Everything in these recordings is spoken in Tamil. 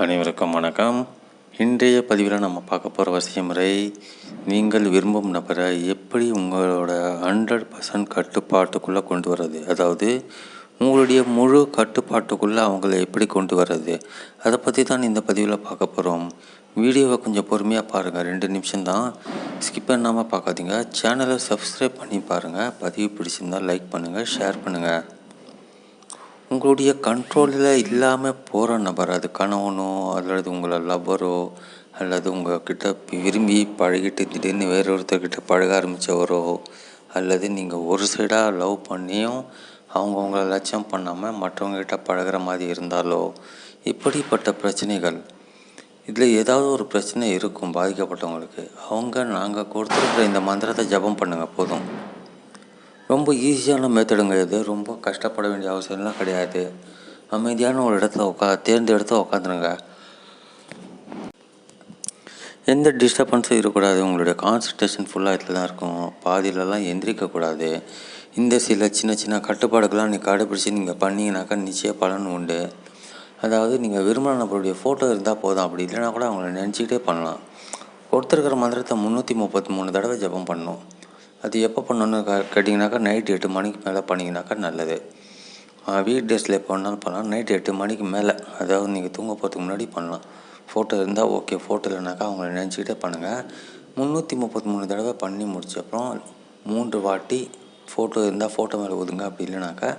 அனைவருக்கும் வணக்கம். இன்றைய பதிவில் நம்ம பார்க்க போகிற வசியமுறை நீங்கள் விரும்பும் நபரை எப்படி உங்களோட ஹண்ட்ரட் பர்சன்ட் கட்டுப்பாட்டுக்குள்ளே கொண்டு வர்றது? அதாவது உங்களுடைய முழு கட்டுப்பாட்டுக்குள்ளே அவங்கள எப்படி கொண்டு வர்றது? அதை பற்றி தான் இந்த பதிவில் பார்க்க போகிறோம் வீடியோவை கொஞ்சம் பொறுமையாக பாருங்கள் ரெண்டு நிமிஷம் தான். ஸ்கிப் பண்ணாமல் பார்க்காதீங்க. சேனலை சப்ஸ்கிரைப் பண்ணி பாருங்கள் பதிவு பிடிச்சிருந்தால் லைக் பண்ணுங்கள் ஷேர் பண்ணுங்கள் உங்களுடைய கண்ட்ரோலில் இல்லாமல் போகிற நபர் அது கணவனோ அல்லது உங்களை லவ்வரோ அல்லது உங்கள்கிட்ட விரும்பி பழகிட்டு திடீர்னு வேறொருத்தர்கிட்ட பழக ஆரம்பித்தவரோ அல்லது நீங்கள் ஒரு சைடாக லவ் பண்ணியும் அவங்க உங்களை லட்சியம் பண்ணாமல் மற்றவங்ககிட்ட பழகுற மாதிரி இருந்தாலோ இப்படிப்பட்ட பிரச்சனைகள் இதில் ஏதாவது ஒரு பிரச்சனை இருக்கும் பாதிக்கப்பட்டவங்களுக்கு அவங்க நாங்கள் கொடுத்துருக்குற இந்த மந்திரத்தை ஜபம் பண்ணுங்கள் போதும். ரொம்ப ஈஸியான மெத்தடுங்க இது. ரொம்ப கஷ்டப்பட வேண்டிய அவசியம்லாம் கிடையாது. அமைதியான ஒரு இடத்துல உட்கா தேர்ந்தெடுத்து உட்காந்துருங்க எந்த டிஸ்டர்பன்ஸும் இருக்கக்கூடாது. உங்களுடைய கான்சன்ட்ரேஷன் ஃபுல்லாக இதில் தான் இருக்கும். பாதியிலலாம் எந்திரிக்கக்கூடாது. இந்த சில சின்ன சின்ன கட்டுப்பாடுகள்லாம் நீ கடைப்பிடிச்சி நீங்கள் பண்ணிங்கனாக்கா நிச்சய பலன் உண்டு. அதாவது நீங்கள் விரும்பின நபருடைய ஃபோட்டோ இருந்தால் போதும். அப்படி இல்லைனா கூட அவங்கள நினச்சிக்கிட்டே பண்ணலாம். கொடுத்துருக்கிற மந்திரத்தை முந்நூற்றி முப்பத்தி மூணு தடவை ஜபம் பண்ணணும். அது எப்போ பண்ணணும்னு க கேட்டிங்கனாக்கா நைட் எட்டு மணிக்கு மேலே பண்ணிங்கனாக்கா நல்லது. வீக் டேஸில் எப்போ வேணாலும் பண்ணலாம். நைட் எட்டு மணிக்கு மேலே அதாவது நீங்கள் தூங்க போகிறதுக்கு முன்னாடி பண்ணலாம். ஃபோட்டோ இருந்தால் ஓகே ஃபோட்டோ இல்லைனாக்கா அவங்கள நினச்சிக்கிட்டே பண்ணுங்கள் முந்நூற்றி முப்பத்தி மூணு தடவை பண்ணி முடிச்சப்பறம் மூன்று வாட்டி ஃபோட்டோ இருந்தால் ஃபோட்டோ மேலே ஊதுங்க அப்படி இல்லைனாக்கா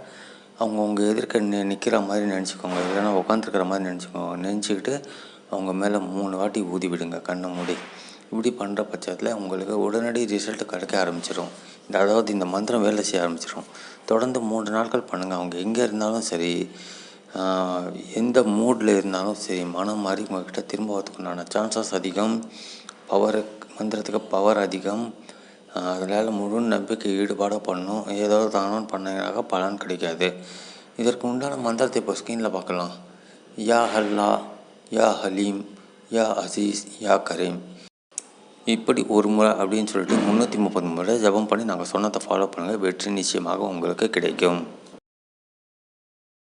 அவங்க உங்கள் எதிர்க்க நி நிற்கிற மாதிரி நினச்சிக்கோங்க. இல்லைன்னா உட்காந்துருக்கிற மாதிரி நினச்சிக்கோங்க. நினச்சிக்கிட்டு அவங்க மேலே மூணு வாட்டி ஊதி விடுங்க. கண்ணை மூடி. இப்படி பண்ணுற பட்சத்தில் உங்களுக்கு உடனடி ரிசல்ட் கிடைக்க ஆரம்பிச்சிடும் இந்த அதாவது இந்த மந்திரம் வேலை செய்ய ஆரம்பிச்சிடும் தொடர்ந்து மூன்று நாட்கள் பண்ணுங்கள் அவங்க எங்கே இருந்தாலும் சரி எந்த மூடில் இருந்தாலும் சரி மனம் மாறி உங்கள்கிட்ட திரும்ப வரதுக்குண்டான சான்சஸ் அதிகம். பவர் மந்திரத்துக்கு பவர் அதிகம். அதனால் முழு நம்பிக்கை ஈடுபாடாக பண்ணணும். ஏதோ தானும் பண்ணாக பலன் கிடைக்காது. இதற்கு உண்டான மந்திரத்தை இப்போ ஸ்க்ரீனில் பார்க்கலாம். யா ஹல்லா யா ஹலீம் யா அசீஸ் யா கரீம். இப்படி ஒரு முறை அப்படின்னு சொல்லிட்டு முந்நூற்றி முப்பது முறை ஜபம் பண்ணி நாங்கள் சொன்னதை ஃபாலோ பண்ணுங்கள் வெற்றி நிச்சயமாக உங்களுக்கு கிடைக்கும்.